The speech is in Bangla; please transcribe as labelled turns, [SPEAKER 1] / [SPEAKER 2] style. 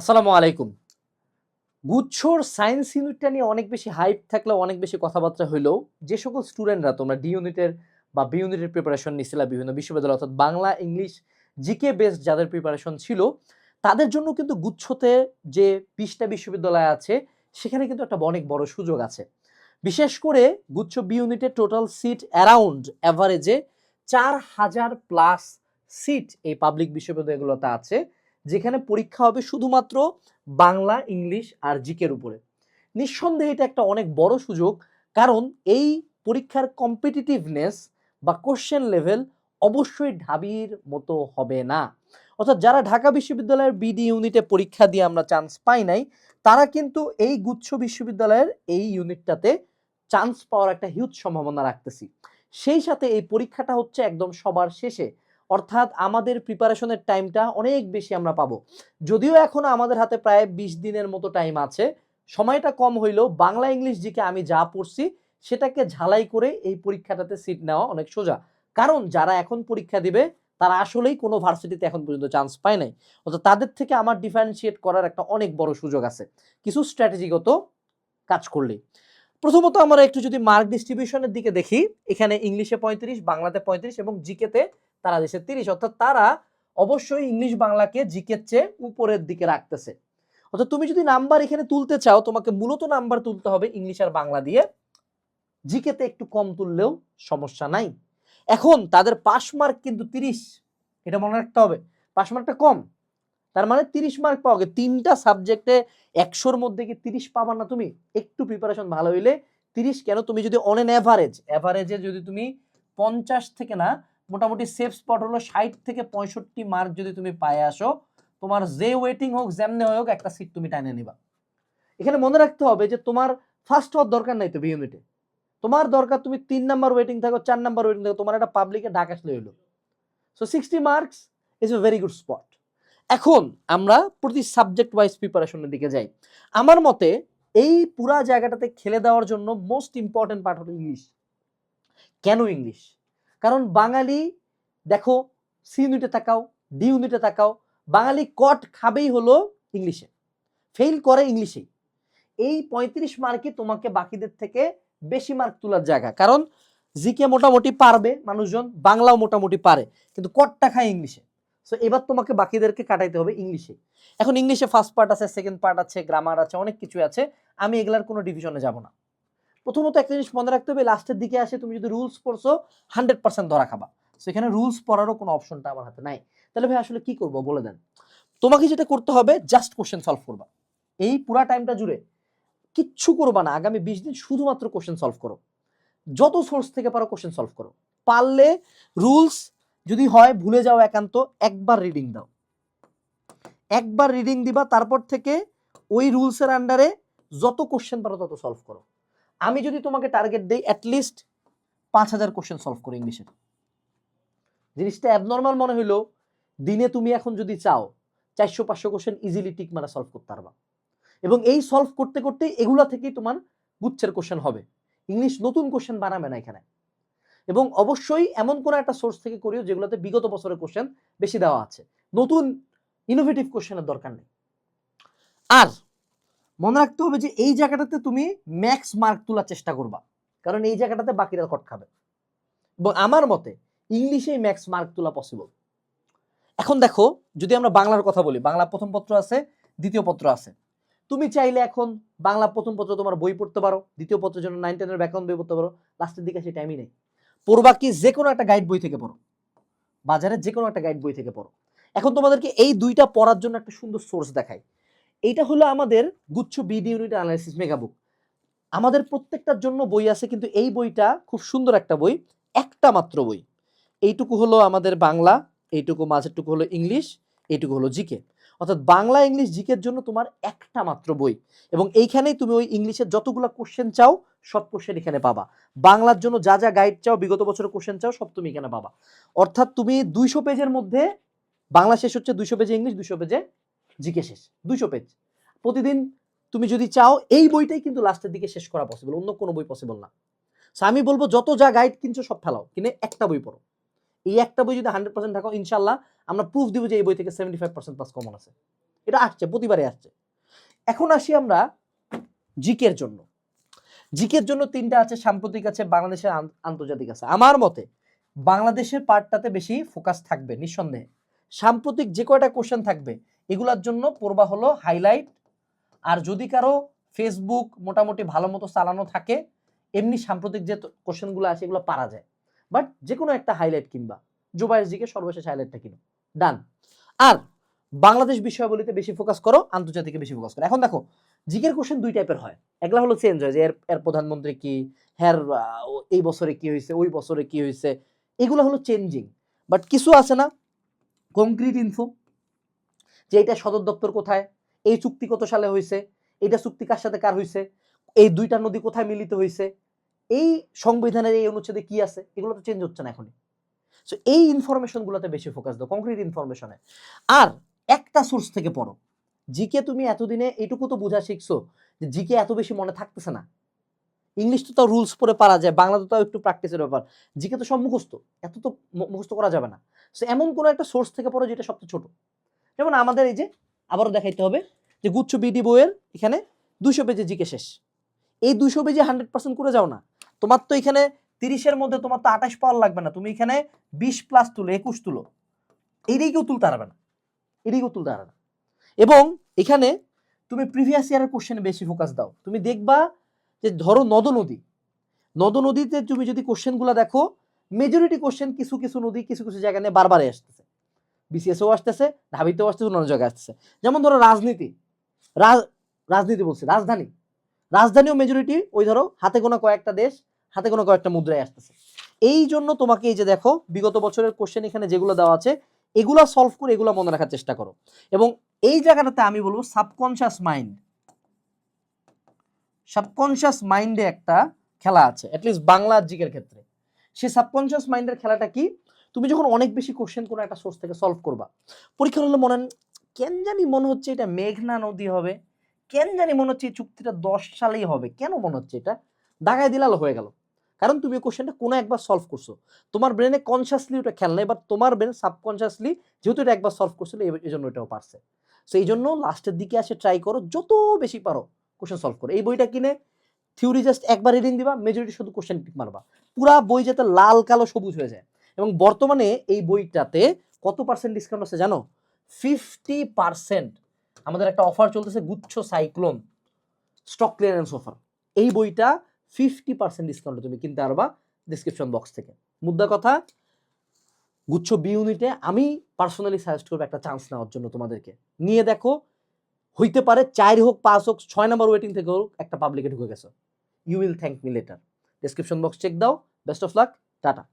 [SPEAKER 1] আসসালামু আলাইকুম। গুচ্ছর সায়েন্স ইউনিটটা নিয়ে অনেক বেশি হাইপ থাকলেও অনেক বেশি কথাবার্তা হইলেও যে সকল স্টুডেন্টরা তোমরা ডি ইউনিটের বা বি ইউনিটের প্রিপারেশন নিছিলা বিভিন্ন বিশ্ববিদ্যালয় অর্থাৎ বাংলা, ইংলিশ জিকে বেসড যাদের প্রিপারেশন ছিল, তাদের জন্য কিন্তু গুচ্ছতে যে বিশটা বিশ্ববিদ্যালয় আছে, সেখানে কিন্তু একটা অনেক বড় সুযোগ আছে। বিশেষ করে গুচ্ছ বি ইউনিটের টোটাল সিট অ্যারাউন্ড অ্যাভারেজে চার হাজার প্লাস সিট এই পাবলিক বিশ্ববিদ্যালয়গুলোতে আছে। যেখানে পরীক্ষা হবে শুধুমাত্র বাংলা, ইংলিশ আর জিকের উপরে। নিঃসন্দেহে এটা একটা অনেক বড় সুযোগ, কারণ এই পরীক্ষার কম্পিটিটিভনেস বা কোশ্চেন লেভেল অবশ্যই ঢাবির মতো হবে না। অর্থাৎ যারা ঢাকা বিশ্ববিদ্যালয়ের বিডি ইউনিটে পরীক্ষা দিয়ে আমরা চান্স পাই নাই, তারা কিন্তু এই গুচ্ছ বিশ্ববিদ্যালয়ের এই ইউনিটটাতে চান্স পাওয়ার একটা হিউজ সম্ভাবনা রাখতেছি। সেই সাথে এই পরীক্ষাটা হচ্ছে একদম সবার শেষে। অর্থাৎ আমাদের প্রিপারেশনের টাইমটা অনেক বেশি আমরা পাবো। যদিও এখনও আমাদের হাতে প্রায় বিশ দিনের মতো টাইম আছে, সময়টা কম হইলেও বাংলা ইংলিশ জিকে আমি যা পড়ছি সেটাকে ঝালাই করে এই পরীক্ষাটাতে সিট নেওয়া অনেক সোজা। কারণ যারা এখন পরীক্ষা দিবে, তারা আসলেই কোনো ভার্সিটিতে এখন পর্যন্ত চান্স পায় নাই। অর্থাৎ তাদের থেকে আমার ডিফারেন্সিয়েট করার একটা অনেক বড় সুযোগ আছে। কিছু স্ট্র্যাটেজিগত কাজ করলেই প্রথমত আমরা একটু যদি মার্ক ডিস্ট্রিবিউশনের দিকে দেখি, এখানে ইংলিশে পঁয়ত্রিশ, বাংলাতে পঁয়ত্রিশ এবং জিকেতে তারা দেশে তিরিশ, অর্থাৎ তারা অবশ্যই ইংলিশ বাংলাকে জিকের চেয়ে উপরের দিকে রাখতেছে। অর্থাৎ তুমি যদি নাম্বার এখানে তুলতে চাও, তোমাকে মূলত নাম্বার তুলতে হবে ইংলিশ আর বাংলা দিয়ে। জিকেতে একটু কম তুললেও সমস্যা নাই। এখন তাদের পাস মার্ক কিন্তু তিরিশ, এটা মনে রাখতে হবে। পাস মার্কটা কম, তার মানে তিরিশ মার্ক পাওয়া গে তিনটা সাবজেক্টে একশোর মধ্যে কি তিরিশ পাবা না তুমি? একটু প্রিপারেশন ভালো হইলে তিরিশ কেন? তুমি যদি অন এন অ্যাভারেজ অ্যাভারেজে যদি তুমি পঞ্চাশ থেকে না মোটামুটি সেফ স্পট হলো ষাট থেকে পঁয়ষট্টি মার্ক যদি তুমি পায়ে আসো, তোমার যে ওয়েটিং হোক, যেমনে হোক, একটা সিট তুমি টাইনে নিবা। এখানে মনে রাখতে হবে যে তোমার ফার্স্ট হওয়ার দরকার নাই তো বি তোমার দরকার তুমি তিন নাম্বার ওয়েটিং থাকো, চার নাম্বার ওয়েটিং থাকো, তোমার একটা পাবলিকে ডাক আসলে হইল। So sixty marks is a very good spot এখন আমরা প্রতি সাবজেক্ট ওয়াইজ প্রিপারেশনের দিকে যাই। আমার মতে এই পুরা জায়গাটাতে খেলে দেওয়ার জন্য মোস্ট ইম্পর্টেন্ট পার্ট হলো ইংলিশ কেন ইংলিশ কারণ বাঙালি, দেখো সি ইউনিটে তাকাও ডি ইউনিটে তাকাও, বাঙালি কট খাবেই হলো ইংলিশে ফেল করে ইংলিশেই এই পঁয়ত্রিশ মার্কই তোমাকে বাকিদের থেকে বেশি মার্ক তোলার জায়গা। কারণ জিকে মোটামুটি পারবে মানুষজন, বাংলাও মোটামুটি পারে, কিন্তু কটটা খায় ইংলিশে সো এবার তোমাকে বাকিদেরকে কাটাইতে হবে ইংলিশে এখন ইংলিশে ফার্স্ট পার্ট আছে সেকেন্ড পার্ট আছে গ্রামার আছে, অনেক কিছু আছে। আমি এগুলার কোনো ডিভিশনে যাব না। প্রথমত একটা জিনিস মনে রাখতে হবে, লাস্টের দিকে আসে তুমি যদি রুলস পড়ছো হান্ড্রেড পার্সেন্ট ধরা খাবা। সেখানে রুলস পড়ারও কোনো অপশনটা আমার হাতে নাই। তাহলে ভাই, আসলে কি করব বলে দেন। তোমাকে যেটা করতে হবে জাস্ট কোশ্চেন সলভ করবা। এই পুরা টাইমটা জুড়ে কিচ্ছু করবা না। আগামী বিশ দিন শুধুমাত্র কোশ্চেন সলভ করো। যত সোর্স থেকে পারো কোশ্চেন সলভ করো। পারলে রুলস যদি হয়, ভুলে যাও একান্ত, একবার রিডিং দাও। একবার রিডিং দিবা, তারপর থেকে ওই রুলসের আন্ডারে যত কোশ্চেন পারো তত সলভ করো। আমি যদি তোমাকে টার্গেট দেই অ্যাটলিস্ট পাঁচ হাজার কোশ্চেন সলভ করো ইংলিশের জিনিসটা অ্যাবনর্মাল মনে হইল দিনে তুমি এখন যদি চাও, চারশো পাঁচশো কোশ্চেন ইজিলি টিক মারা সলভ করতে পারবা। এবং এই সলভ করতে করতে এগুলা থেকেই তোমার গুচ্ছের কোশ্চেন হবে। ইংলিশ নতুন কোশ্চেন বানাবে না এখানে। এবং অবশ্যই এমন কোনো একটা সোর্স থেকে করিও যেগুলোতে বিগত বছরের কোশ্চেন বেশি দেওয়া আছে। নতুন ইনোভেটিভ কোশ্চেনের দরকার নেই। আর মনে রাখতে হবে যে এই জায়গাটাতে তুমি ম্যাক্স মার্ক তোলার চেষ্টা করবা। কারণ এই জায়গাটাতে বাকিরা কট খাবে। এবং আমার মতে, ইংলিশেই ম্যাক্স মার্ক তোলা পসিবল এখন দেখো, যদি আমরা বাংলার কথা বলি, বাংলা প্রথম পত্র আছে, দ্বিতীয় পত্র আছে। তুমি চাইলে এখন বাংলা প্রথম পত্র তোমার বই পড়তে পারো, দ্বিতীয় পত্রের জন্য নাইন টেনের ব্যাকরণ বই পড়তে পারো লাস্টের দিকে সেই টাইমই নেই। পড়বা কি যে কোনো একটা গাইড বই থেকে পড়ো। বাজারে যে কোনো একটা গাইড বই থেকে পড়ো। এখন তোমাদেরকে এই দুইটা পড়ার জন্য একটা সুন্দর সোর্স দেখাই। এইটা হলো আমাদের গুচ্ছ বিডি ইউনিট অ্যানালাইসিস মেগাবুক আমাদের প্রত্যেকটার জন্য বই আছে, কিন্তু এই বইটা খুব সুন্দর একটা বই, একটা মাত্র বই। এইটুকু হলো আমাদের বাংলা, এইটুকু মাঝেরটুকু হলো ইংলিশ, এইটুকু হলো জিকে। অর্থাৎ বাংলা, ইংলিশ, জিকের জন্য তোমার একটা মাত্র বই। এবং এইখানেই তুমি ওই ইংলিশের যতগুলো কোশ্চেন চাও, সব কোশ্চেন এখানে পাবা। বাংলার জন্য যা যা গাইড চাও, বিগত বছরের কোশ্চেন চাও, সব তুমি এখানে পাবা। অর্থাৎ তুমি দুইশো পেজের মধ্যে, বাংলা শেষ হচ্ছে দুইশো পেজে ইংলিশ দুইশো পেজে জিকে শেষ, দুইশো পেজ প্রতিদিন তুমি যদি চাও, এই বইটাই কিন্তু লাস্টের দিকে শেষ করা পসিবল অন্য কোনো বই পসিবল না। So, আমি বলব, যত যা গাইড কিনছো, সব ফেলাও, কিনে একটা বই পড়ো। এই একটা বই যদি হান্ড্রেড পার্সেন্ট থাকো ইনশাল্লাহ আমরা প্রুফ দিব যে এই বই থেকে seventy five percent plus common আছে। এটা আসছে, প্রতিবারে আসছে। এখন আসি আমরা জিকের জন্য। জিকের জন্য তিনটা আছে, সাম্প্রতিক আছে, বাংলাদেশের আন- আন্তর্জাতিক আছে। আমার মতে, বাংলাদেশের পার্টটাতে বেশি ফোকাস থাকবে, নিঃসন্দেহে। সাম্প্রতিক যে কয়টা কোশ্চেন থাকবে এগুলার জন্য পড়বা হলো হাইলাইট আর যদি কারও ফেসবুক মোটামুটি ভালো মতো চালানো থাকে, এমনি সাম্প্রতিক যে কোশ্চেনগুলো আছে এগুলো পারা যায়। বাট যে কোনো একটা হাইলাইট কিনবা। জুবাইয়ের জিকে সর্বশেষ হাইলাইটটা কিনো। ডান আর বাংলাদেশ বিষয়াবলিতে বেশি ফোকাস করো, আন্তর্জাতিকে বেশি ফোকাস করো। এখন দেখো, জিকের কোশ্চেন দুই টাইপের হয়। এগুলা হলো চেঞ্জ হয় যে, এর এর প্রধানমন্ত্রী কি? হ্যার এই বছরে কি হয়েছে ওই বছরে কি হয়েছে এগুলো হলো চেঞ্জিং বাট কিছু আছে না? কংক্রিট ইনফো যে এটা সদর দপ্তর কোথায়? এই চুক্তি কত সালে হয়েছে এটা চুক্তি কার সাথে কার হয়েছে এই দুইটা নদী কোথায় মিলিত হয়েছে এই সংবিধানের এই অনুচ্ছেদে কি আছে? এগুলো তো চেঞ্জ হচ্ছে না এখনই। সো এই ইনফরমেশনগুলোতে বেশি ফোকাস দাও কংক্রিট ইনফরমেশনে আর একটা সোর্স থেকে পড়ো। জিকে তুমি এতদিনে এটুকু তো বোঝা শিখছো যে জিকে এত বেশি মনে থাকতেছে না। ইংলিশ তো তাও রুলস পরে পারা যায়, বাংলা তো তাও একটু প্র্যাকটিসের ব্যাপার। জিকে তো সব মুখস্থ, এত তো মুখস্থ করা যাবে না। সো এমন কোনো একটা সোর্স থেকে পড়ো যেটা সবচেয়ে ছোট। যেমন আমাদের এই যে, আবারও দেখাইতে হবে যে গুচ্ছ বিডি বইয়ের এখানে দুশো পেজে জিকে শেষ। এই দুশো পেজে হান্ড্রেড পার্সেন্ট করে যাও না। তোমার তো এখানে তিরিশের মধ্যে তোমার তো আঠাশ পাওয়ার লাগবে না। তুমি এখানে বিশ প্লাস তুলো, একুশ তুলো। এইটাই কেউ তুলতে পারবে না। এটাই কেউ তুলতে পারবে না। এবং এখানে তুমি প্রিভিয়াস ইয়ারের কোশ্চেনে বেশি ফোকাস দাও। তুমি দেখবা যে ধরো নদ নদী। নদ নদীতে তুমি যদি কোশ্চেনগুলো দেখো মেজরিটি কোশ্চেন কিছু কিছু নদী কিছু কিছু জায়গা নিয়ে বারবারই আসতেছে। বিসিএসও আসতেছে ঢাবিতেও আসতেছে, অন্যান্য জায়গায় আসতেছে। যেমন ধরো রাজনীতি। রাজ- রাজনীতি বলছি, রাজধানী। রাজধানীও মেজরিটি ওই ধরো হাতে গোনা কয়েকটা দেশ, হাতে গোনা কয়েকটা মুদ্রায় আসতেছে। এই জন্য তোমাকে এই যে দেখো, বিগত বছরের কোশ্চেন এখানে যেগুলো দেওয়া আছে, এগুলো সলভ করে এগুলো মনে রাখার চেষ্টা করো। এবং এই জায়গাটাতে আমি বলব সাবকনশিয়াস মাইন্ড সাবকনশিয়াস মাইন্ডে একটা খেলা আছে অ্যাটলিস্ট বাংলা জিকের ক্ষেত্রে। সেই সাবকনশিয়াস মাইন্ডের খেলাটা কি? তুমি যখন অনেক বেশি কোশ্চেন কোনো একটা সোর্স থেকে সলভ করবা, পরীক্ষা হলে মনে কেন জানি মনে হচ্ছে এটা মেঘনা নদী হবে, কেন জানি মনে হচ্ছে এই চুক্তিটা দশ সালেই হবে, কেন মনে হচ্ছে এটা? দাগায় দিলালো হয়ে গেল। কারণ তুমি কোশ্চেনটা কোনো একবার সলভ করছ। তোমার ব্রেনে কনসিয়াসলি ওটা নেই বাট তোমার ব্রেন সাবকনসিয়াসলি যেহেতু এটা একবার সলভ করছিল এই জন্য এটাও পারছে। সো এই জন্য লাস্টের দিকে আসে ট্রাই করো, যত বেশি পারো কোশ্চেন সলভ করো। এই বইটা কিনে থিওরি জাস্ট একবার রিডিং দিবা মেজরিটি শুধু কোশ্চেন মারবা। পুরা বই যাতে লাল, কালো, সবুজ হয়ে যায়। এবং বর্তমানে এই বইটাতে কত পার্সেন্ট ডিসকাউন্ট আছে জানো? ফিফটি পার্সেন্ট আমাদের একটা অফার চলতেছে গুচ্ছ সাইক্লোন স্টক ক্লিয়ারেন্স অফার এই বইটা ফিফটি পার্সেন্ট ডিসকাউন্টে তুমি কিনতে পারবা ডিসক্রিপশন বক্স থেকে। মুদ্রা কথা, গুচ্ছ বি ইউনিটে আমি পার্সোনালি সাজেস্ট করব একটা চান্স নেওয়ার জন্য তোমাদেরকে। নিয়ে দেখো, হইতে পারে চার হোক, পাঁচ হোক, ছয় নাম্বার ওয়েটিং থেকে হোক, একটা পাবলিকে ঢুকে গেছো। You will thank me later description box check দাও। Best of luck tata.